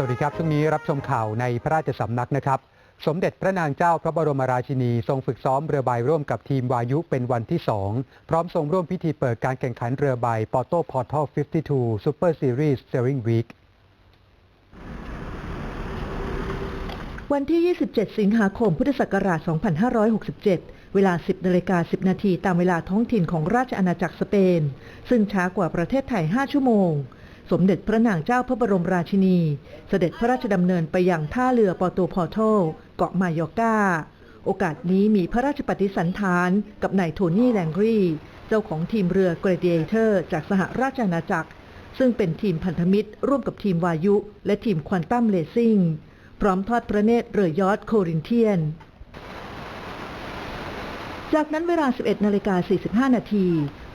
สวัสดีครับช่วงนี้รับชมข่าวในพระราชสำนักนะครับ สมเด็จพระนางเจ้าพระบรมราชินี ทรงฝึกซ้อมเรือใบร่วมกับทีมวายุเป็นวันที่ 2 พร้อมทรงร่วมพิธีเปิดการแข่งขันเรือใบปอโต้พอร์ทัล52 Super Series Sailing Week วันที่ 27 สิงหาคม พุทธศักราช 2567 เวลา 10นาฬิกา10 นาทีตามเวลาท้องถิ่นของราชอาณาจักรสเปน ซึ่งช้ากว่าประเทศไทย 5 ชั่วโมง สมเด็จพระนางเจ้าพระบรมราชินี เสด็จพระราชดำเนินไปยังท่าเรือปอโตพอโตเกาะมายอกาโอกาสนี้มีพระราชปฏิสันถานกับนายโทนี่แลงรีเจ้าของทีมเรือ Gladiator จากสหราชอาณาจักร ซึ่งเป็นทีมพันธมิตร ร่วมกับทีมวายุ และทีมควอนตัมเลซิ่งพร้อมทอดพระเนตรเรือยอทโครินเทียน จากนั้นเวลา 11 นาฬิกา 45 นาที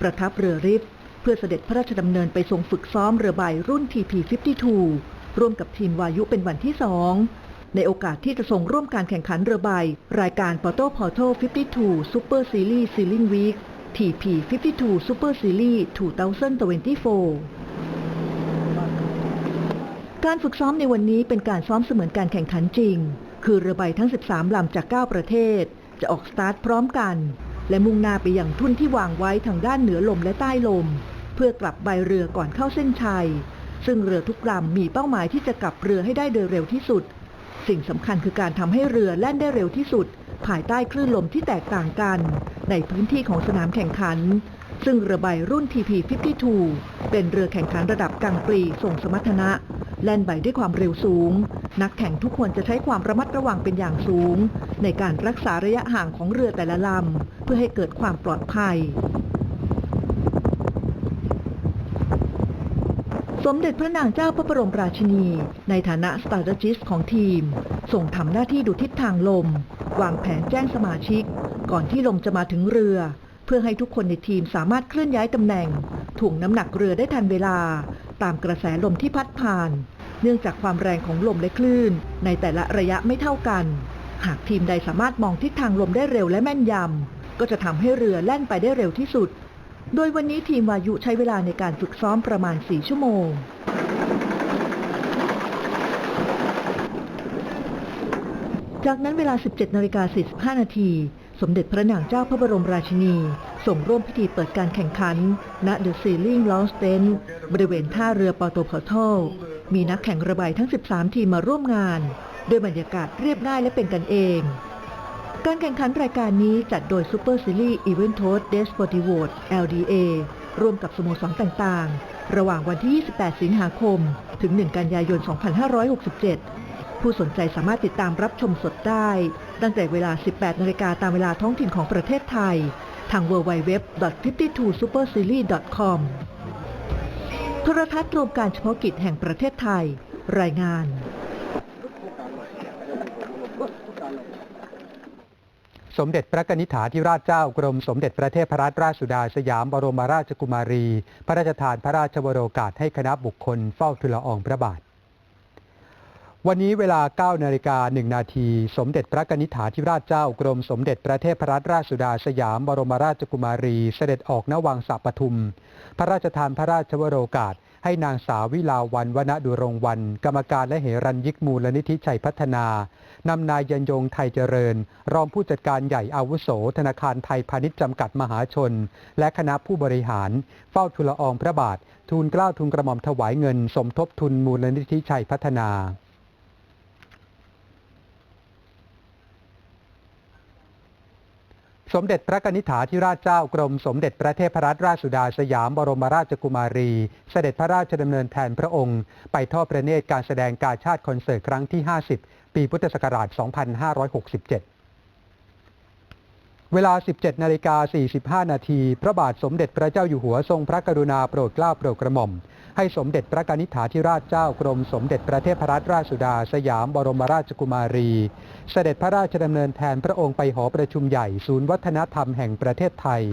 ประทับเรือริฟ เพื่อเสด็จพระราชดำเนินไปทรงฝึกซ้อมเรือใบรุ่น TP52 ร่วมกับทีมวายุเป็นวันที่สองในโอกาสที่จะทรงร่วมการแข่งขันเรือใบ รายการ p o r t o p o r t o 52 Super Series Sailing Week TP52 Super Series 2024 การฝึกซ้อมในวันนี้เป็นการซ้อมเสมือนการแข่งขันจริง คือเรือใบทั้ง 13 ลำจาก 9 ประเทศ จะออกสตาร์ทพร้อมกัน และมุ่งหน้าไปยังทุ่นที่วางไว้ทางด้านเหนือลมและใต้ลม เพื่อกลับใบเรือก่อนเข้าเส้นชัย ซึ่งเรือทุกลำมีเป้าหมายที่จะกลับเรือให้ได้โดยเร็วที่สุด สิ่งสำคัญคือการทำให้เรือแล่นได้เร็วที่สุด ภายใต้คลื่นลมที่แตกต่างกัน ในพื้นที่ของสนามแข่งขัน ซึ่งเรือใบรุ่น TP52 เป็นเรือแข่งขันระดับกลางปรีส่งสมรรถนะ แล่นใบด้วยความเร็วสูง นักแข่งทุกคนจะใช้ความระมัดระวังเป็นอย่างสูง ในการรักษาระยะห่างของเรือแต่ละลำเพื่อให้เกิดความปลอดภัย สมเด็จพระนางเจ้าพระบรมราชินี ในฐานะสตาร์จิสของทีม ส่งทำหน้าที่ดูทิศทางลม วางแผนแจ้งสมาชิก ก่อนที่ลมจะมาถึงเรือ เพื่อให้ทุกคนในทีมสามารถเคลื่อนย้ายตำแหน่งถ่วงน้ำหนักเรือได้ทันเวลา ตามกระแสลมที่พัดผ่าน เนื่องจากความแรงของลมและคลื่น ในแต่ละระยะไม่เท่ากัน หากทีมใดสามารถมองทิศทางลมได้เร็วและแม่นยำก็จะทำให้เรือแล่นไปได้เร็วที่สุด โดยวันนี้ทีมวายุใช้เวลาในการฝึกซ้อมประมาณ 4 ชั่วโมง จากนั้นเวลา 17นาฬิกา45 นาที สมเด็จพระนางเจ้าพระบรมราชินี ส่งร่วมพิธีเปิดการแข่งขันณ The Sailing Launch Tent บริเวณท่าเรือปอโตพอร์ทลมีนักแข่งระบายทั้ง 13 ทีมมาร่วมงาน ด้วยบรรยากาศเรียบง่ายและเป็นกันเอง การแข่งขันรายการนี้จัดโดย Super Series Event Host Desportivo LDA ร่วมกับสโมสรต่างๆ ระหว่างวันที่ 28 สิงหาคม ถึง 1 กันยายน 2567 ผู้สนใจสามารถติดตามรับชมสดได้ ตั้งแต่เวลา 18 นาฬิกาตามเวลาท้องถิ่นของประเทศไทย ทาง www.52superseries.com โทรทัศน์รวมการเฉพาะกิจแห่งประเทศไทย รายงาน สมเด็จพระนิษฐาธิราชเจ้ากรมสมเด็จพระเทพรัตนราชสุดาสยามบรมราชกุมารี พระราชทานพระราชวโรกาสให้คณะบุคคลเฝ้าทูลอองพระบาท วันนี้เวลา 9 นาฬิกา 1 นาที สมเด็จพระนิษฐาธิราชเจ้ากรมสมเด็จพระเทพรัตนราชสุดาสยามบรมราชกุมารี เสด็จออกนวังสะปทุม พระราชทานพระราชวโรกาส ให้นางสาววิลาวันวณดุรงวัน กรรมการและเหรัญยิกมูลนิธิชัยพัฒนานำนายยันยงไทยเจริญ รองผู้จัดการใหญ่อาวุโส ธนาคารไทยพาณิชย์จำกัดมหาชน และคณะผู้บริหาร เฝ้าทุลอองพระบาท ทูลเกล้าทูลกระหม่อมถวายเงิน สมทบทุนมูลนิธิชัยพัฒนา สมเด็จพระกนิษฐาธิราชเจ้ากรมสมเด็จพระเทพรัตนราชสุดาสยามบรมราชกุมารี เสด็จพระราชดำเนินแทนพระองค์ ไปทอดพระเนตรการแสดงการชาติคอนเสิร์ตครั้งที่ 50 ปีพุทธศักราช 2567 เวลา 17 นาฬิกา 45 นาที พระบาทสมเด็จพระเจ้าอยู่หัวทรงพระกรุณาโปรดเกล้าโปรดกระหม่อม ให้สมเด็จพระกนิษฐาธิราชเจ้ากรมสมเด็จพระเทพรัตนราชสุดา สยามบรมราชกุมารี เสด็จพระราชดำเนินแทนพระองค์ไปหอประชุมใหญ่ศูนย์วัฒนธรรมแห่งประเทศไทย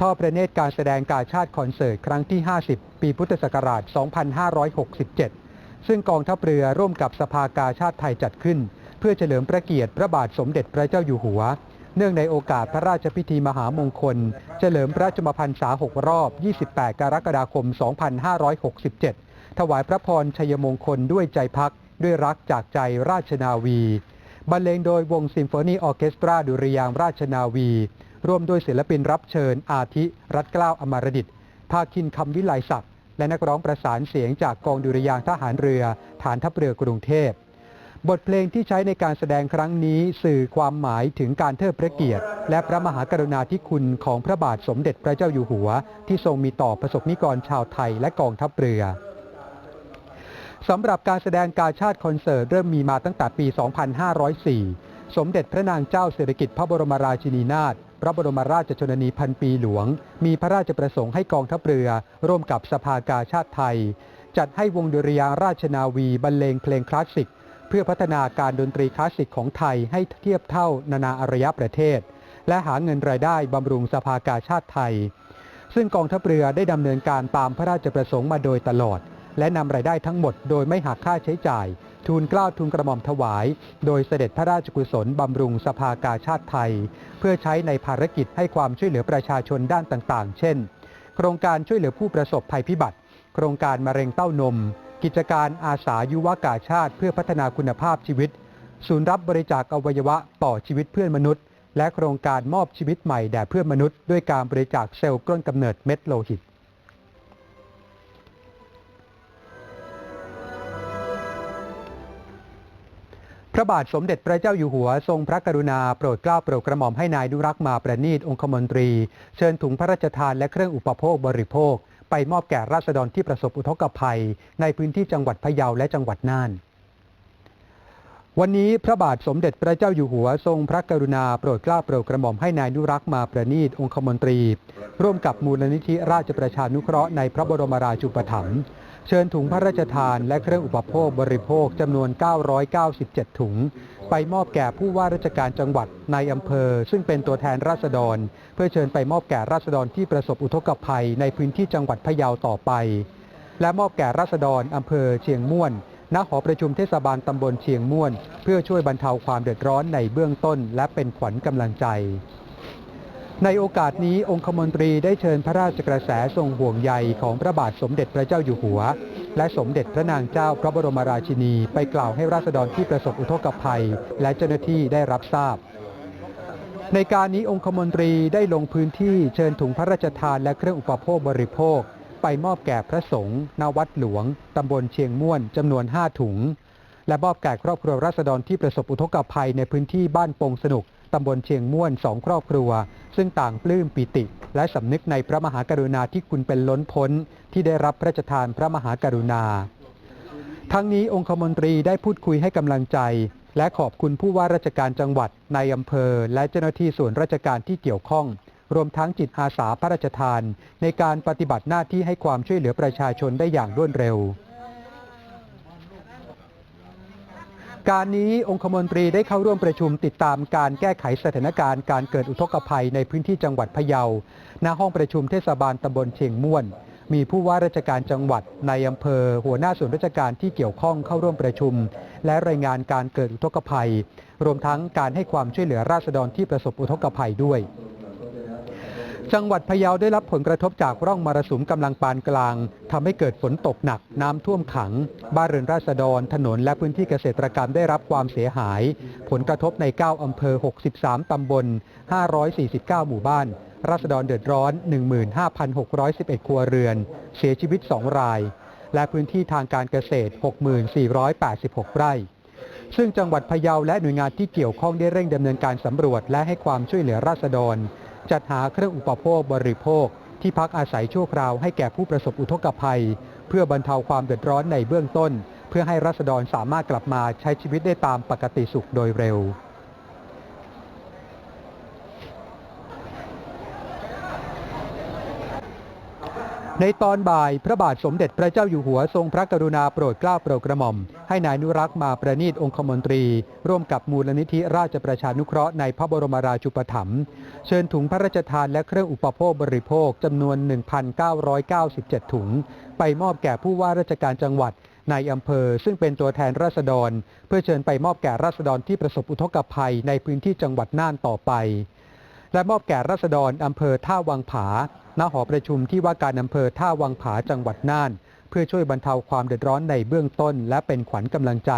ทอดพระเนตรการแสดงการชาติคอนเสิร์ตครั้งที่ 50 ปีพุทธศักราช 2567 ซึ่งกองทัพเรือร่วมกับสภากาชาติไทยจัดขึ้น เพื่อเฉลิมพระเกียรติพระบาทสมเด็จพระเจ้าอยู่หัว เนื่องในโอกาสพระราชพิธีมหามงคล เฉลิมพระชมพรรษา 6 รอบ 28 กรกฎาคม 2567 ถวายพระพรชัยมงคลด้วยใจพักด้วยรักจากใจราชนาวี บรรเลงโดยวงซิมโฟนีออเคสตราดุริยางราชนาวี ร่วมด้วยศิลปินรับเชิญอาทิรัตเกล้าอมรดิตภาคินคำวิไลศักดิ์และนักร้องประสานเสียงจากกองดุริยางทหารเรือ ฐานทัพเรือกรุงเทพ บทเพลงที่ใช้ในการแสดงครั้งนี้สื่อความหมายถึงการเทิดพระเกียรติ และพระมหากรุณาธิคุณของพระบาทสมเด็จพระเจ้าอยู่หัว ที่ทรงมีต่อประสบนิกรชาวไทยและกองทัพเรือสำหรับการแสดงการชาติคอนเสิร์ตเริ่มมีมาตั้งแต่ปี 2504 สมเด็จพระนางเจ้าสิริกิติ์พระบรมราชินีนาถพระบรมราชชนนีพันปีหลวง มีพระราชประสงค์ให้กองทัพเรือ ร่วมกับสภากาชาติไทย จัดให้วงดุริยางราชนาวีบรรเลงเพลงคลาสสิก เพื่อพัฒนาการดนตรีคลาสสิกของไทยให้เทียบเท่านานาอารยประเทศ และหาเงินรายได้บำรุงสภากาชาติไทย ซึ่งกองทัพเรือได้ดำเนินการตามพระราชประสงค์มาโดยตลอด และนำรายได้ทั้งหมดโดยไม่หักค่าใช้จ่าย ทูลเกล้าทูลกระหม่อมถวาย โดยเสด็จพระราชกุศลบำรุงสภากาชาติไทย เพื่อใช้ในภารกิจให้ความช่วยเหลือประชาชนด้านต่างๆ เช่น โครงการช่วยเหลือผู้ประสบภัยพิบัติ โครงการมะเร็งเต้านม กิจการอาสายุวกาชาติ เพื่อพัฒนาคุณภาพชีวิต ศูนย์รับบริจาคอวัยวะต่อชีวิตเพื่อนมนุษย์ และโครงการมอบชีวิตใหม่แด่เพื่อนมนุษย์ด้วยการบริจาคเซลล์ก้นกำเนิดเม็ดโลหิตพระบาทสมเด็จพระเจ้าอยู่หัวทรงพระกรุณาโปรดเกล้าโปรดกระหม่อมให้นายดุรักษ์มาประนีตองคมนตรี เชิญถุงพระราชทานและเครื่องอุปโภคบริโภค ไปมอบแก่ราษฎรที่ประสบอุทกภัย ในพื้นที่จังหวัดพะเยาและจังหวัดน่าน วันนี้พระบาทสมเด็จพระเจ้าอยู่หัวทรงพระกรุณาโปรดเกล้าโปรดกระหม่อมให้นายนุรักษ์มาประนีตองคมนตรี ร่วมกับมูลนิธิราชประชานุเคราะห์ในพระบรมราชูปถัมภ์เชิญถุงพระราชทานและเครื่องอุปโภคบริโภคจำนวน 997 ถุง ไปมอบแก่ผู้ว่าราชการจังหวัดในอำเภอ ซึ่งเป็นตัวแทนราษฎร เพื่อเชิญไปมอบแก่ราษฎรที่ประสบอุทกภัยในพื้นที่จังหวัดพะเยาต่อไป และมอบแก่ราษฎรอำเภอเชียงม่วนณหอประชุมเทศบาลตำบลเชียงม่วน เพื่อช่วยบรรเทาความเดือดร้อนในเบื้องต้น และเป็นขวัญกำลังใจ ในโอกาสนี้องคมนตรีได้เชิญพระราชกระแสทรงห่วงใยของพระบาทสมเด็จพระเจ้าอยู่หัว และสมเด็จพระนางเจ้าพระบรมราชินีไปกล่าวให้ราษฎรที่ประสบอุทกภัย และเจ้าหน้าที่ได้รับทราบ ในการนี้องคมนตรีได้ลงพื้นที่เชิญถุงพระราชทานและเครื่องอุปโภคบริโภค ไปมอบแก่พระสงฆ์ณวัดหลวงตำบลเชียงม่วนจำนวน 5 ถุง และมอบแก่ครอบครัวราษฎรที่ประสบอุทกภัยในพื้นที่บ้านปงสนุก ตำบลเชียงม่วนสองครอบครัว ซึ่งต่างปลื้มปิติ และสำนึกในพระมหากรุณาที่คุณเป็นล้นพ้น ที่ได้รับพระราชทานพระมหากรุณา ทั้งนี้องคมนตรีได้พูดคุยให้กำลังใจ และขอบคุณผู้ว่าราชการจังหวัดในอำเภอ และเจ้าหน้าที่ส่วนราชการที่เกี่ยวข้อง รวมทั้งจิตอาสาพระราชทาน ในการปฏิบัติหน้าที่ให้ความช่วยเหลือประชาชนได้อย่างรวดเร็ว การนี้องคมนตรีได้เข้าร่วมประชุมติดตามการแก้ไขสถานการณ์การเกิดอุทกภัยในพื้นที่จังหวัดพะเยา ณ ห้องประชุมเทศบาลตำบลเชียงม่วน มีผู้ว่าราชการจังหวัดในอำเภอ หัวหน้าส่วนราชการที่เกี่ยวข้องเข้าร่วมประชุม และรายงานการเกิดอุทกภัย รวมทั้งการให้ความช่วยเหลือราษฎรที่ประสบอุทกภัยด้วย จังหวัดพะเยาได้รับผลกระทบจากร่องมรสุมกำลังปานกลางทำให้เกิดฝนตกหนักน้ำท่วมขัง บ้านเรือนราษฎร ถนนและพื้นที่เกษตรกรรมได้รับความเสียหาย ผลกระทบใน 9 อำเภอ 63 ตำบล 549 หมู่บ้าน ราษฎรเดือดร้อน 15,611 ครัวเรือน เสียชีวิต 2 ราย และพื้นที่ทางการเกษตร 6486 ไร่ซึ่งจังหวัดพะเยาและหน่วยงานที่เกี่ยวข้องได้เร่งดำเนินการสำรวจและให้ความช่วยเหลือราษฎร จัดหาเครื่องอุปโภคบริโภค ที่พักอาศัยชั่วคราวให้แก่ผู้ประสบอุทกภัย เพื่อบรรเทาความเดือดร้อนในเบื้องต้น เพื่อให้รัษฎรสามารถกลับมาใช้ชีวิตได้ตามปกติสุขโดยเร็ว ในตอนบ่ายพระบาทสมเด็จพระเจ้าอยู่หัวทรงพระกรุณาโปรดเกล้าโปรดกระหม่อม ให้นายนุรักษ์มาประนีตองคมนตรี ร่วมกับมูลนิธิราชประชานุเคราะห์ในพระบรมราชูปถัมภ์เชิญถุงพระราชทานและเครื่องอุปโภคบริโภคจำนวน 1,997 ถุง ไปมอบแก่ผู้ว่าราชการจังหวัดในอำเภอ ซึ่งเป็นตัวแทนราษฎร เพื่อเชิญไปมอบแก่ราษฎรที่ประสบอุทกภัยในพื้นที่จังหวัดน่านต่อไป และมอบแก่ราษฎรอำเภอท่าวังผาณหอประชุมที่ว่าการอำเภอท่าวังผาจังหวัดน่าน เพื่อช่วยบรรเทาความเดือดร้อนในเบื้องต้น และเป็นขวัญกำลังใจ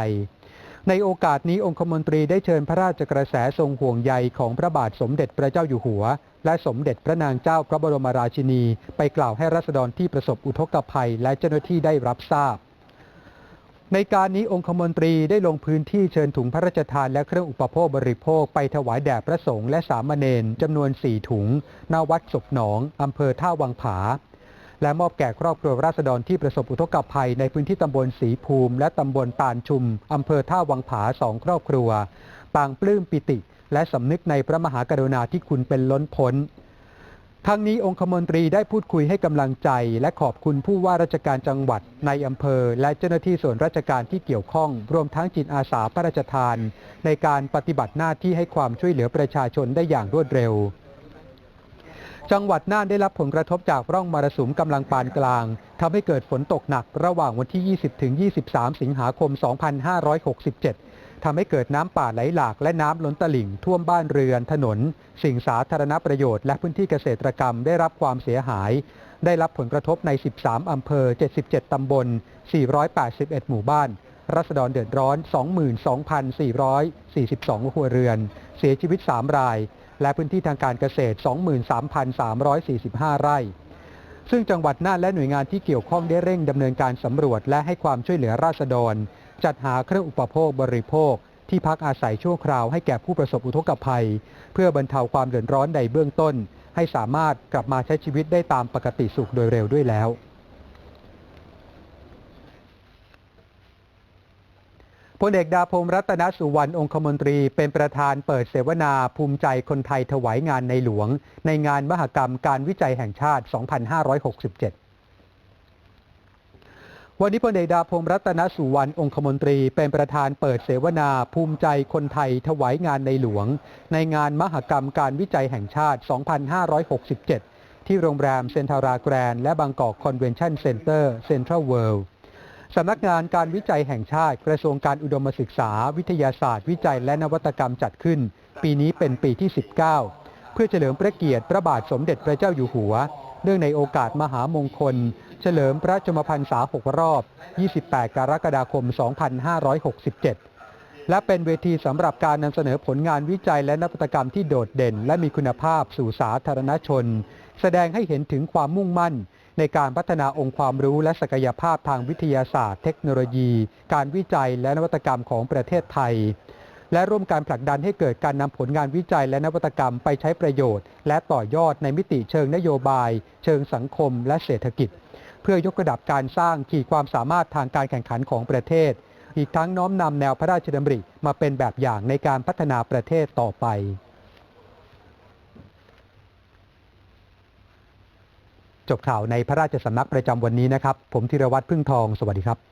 ในโอกาสนี้องคมนตรีได้เชิญพระราชกระแสทรงห่วงใยของพระบาทสมเด็จพระเจ้าอยู่หัว และสมเด็จพระนางเจ้าพระบรมราชินี ไปกล่าวให้รัษฎรที่ประสบอุทกภัย และเจ้าหน้าที่ได้รับทราบ ในการนี้องคมนตรีได้ลงพื้นที่เชิญถุงพระราชทานและเครื่องอุปโภคบริโภคไปถวายแด่พระสงฆ์และสามเณรจำนวน 4 ถุงณวัดศพหนองอำเภอท่าวังผา และมอบแก่ครอบครัวราษฎรที่ประสบอุทกภัยในพื้นที่ตำบลศรีภูมิ และตำบลตาลชุมอำเภอท่าวังผาสองครอบครัวต่างปลื้มปิติ และสำนึกในพระมหากรุณาธิคุณเป็นล้นพ้น ทั้งนี้องคมนตรีได้พูดคุยให้กำลังใจ และขอบคุณผู้ว่าราชการจังหวัดในอำเภอ และเจ้าหน้าที่ส่วนราชการที่เกี่ยวข้อง รวมทั้งจิตอาสาพระราชทาน ในการปฏิบัติหน้าที่ให้ความช่วยเหลือประชาชนได้อย่างรวดเร็ว จังหวัดน่านได้รับผลกระทบจากร่องมรสุมกำลังปานกลางทำให้เกิดฝนตกหนักระหว่างวันที่ 20-23 สิงหาคม 2567 ทำให้เกิดน้ำป่าไหลหลากและน้ำล้นตลิ่งท่วมบ้านเรือนถนน สิ่งสาธารณประโยชน์และพื้นที่เกษตรกรรมได้รับความเสียหาย ได้รับผลกระทบใน 13 อำเภอ 77 ตำบล 481 หมู่บ้าน รัษฎรเดือดร้อน 22,442ครัวเรือน เสียชีวิต 3 ราย และพื้นที่ทางการเกษตร 23,345 ไร่ซึ่งจังหวัดน่านและหน่วยงานที่เกี่ยวข้องได้เร่งดำเนินการสำรวจและให้ความช่วยเหลือราษฎร จัดหาเครื่องอุปโภคบริโภค ที่พักอาศัยชั่วคราวให้แก่ผู้ประสบอุทกภัย เพื่อบรรเทาความเดือดร้อนในเบื้องต้น ให้สามารถกลับมาใช้ชีวิตได้ตามปกติสุขโดยเร็วด้วยแล้วพลเอกดาพงรัตนสุวรรณองคมนตรีเป็นประธานเปิดเสวนาภูมิใจคนไทยถวายงานในหลวง ในงานมหกรรมการวิจัยแห่งชาติ 2567 วันนี้พลเอกดาพงศ์รัตนสุวรรณองคมนตรีเป็นประธานเปิดเสวนาภูมิใจคนไทยถวายงานในหลวง ในงานมหกรรมการวิจัยแห่งชาติ 2567 ที่โรงแรมเซนทาราแกรนและบางกอกคอนเวนชั่นเซ็นเตอร์เซ็นทรัลเวิลด์สำนักงานการวิจัยแห่งชาติ กระทรวงการอุดมศึกษา วิทยาศาสตร์ วิจัยและนวัตกรรมจัดขึ้น ปีนี้เป็นปีที่ 19 เพื่อเฉลิมพระเกียรติพระบาทสมเด็จพระเจ้าอยู่หัว เนื่องในโอกาสมหามงคล เฉลิมพระชมพรรษา 6 รอบ 28 กรกฎาคม 2567 และเป็นเวทีสำหรับการนำเสนอผลงานวิจัยและนวัตกรรมที่โดดเด่น และมีคุณภาพสู่สาธารณชน แสดงให้เห็นถึงความมุ่งมั่น ในการพัฒนาองค์ความรู้และศักยภาพทางวิทยาศาสตร์ เทคโนโลยี การวิจัยและนวัตกรรมของประเทศไทยและร่วมการผลักดันให้เกิดการนำผลงานวิจัยและนวัตกรรมไปใช้ประโยชน์ และต่อยอดในมิติเชิงนโยบาย เชิงสังคมและเศรษฐกิจ เพื่อยกระดับการสร้างขีดความสามารถทางการแข่งขันของประเทศ อีกทั้งน้อมนำแนวพระราชดำริมาเป็นแบบอย่างในการพัฒนาประเทศต่อไปจบข่าวในพระราชสำนักประจำวันนี้นะครับ ผมธีรวัตรพึ่งทอง สวัสดีครับ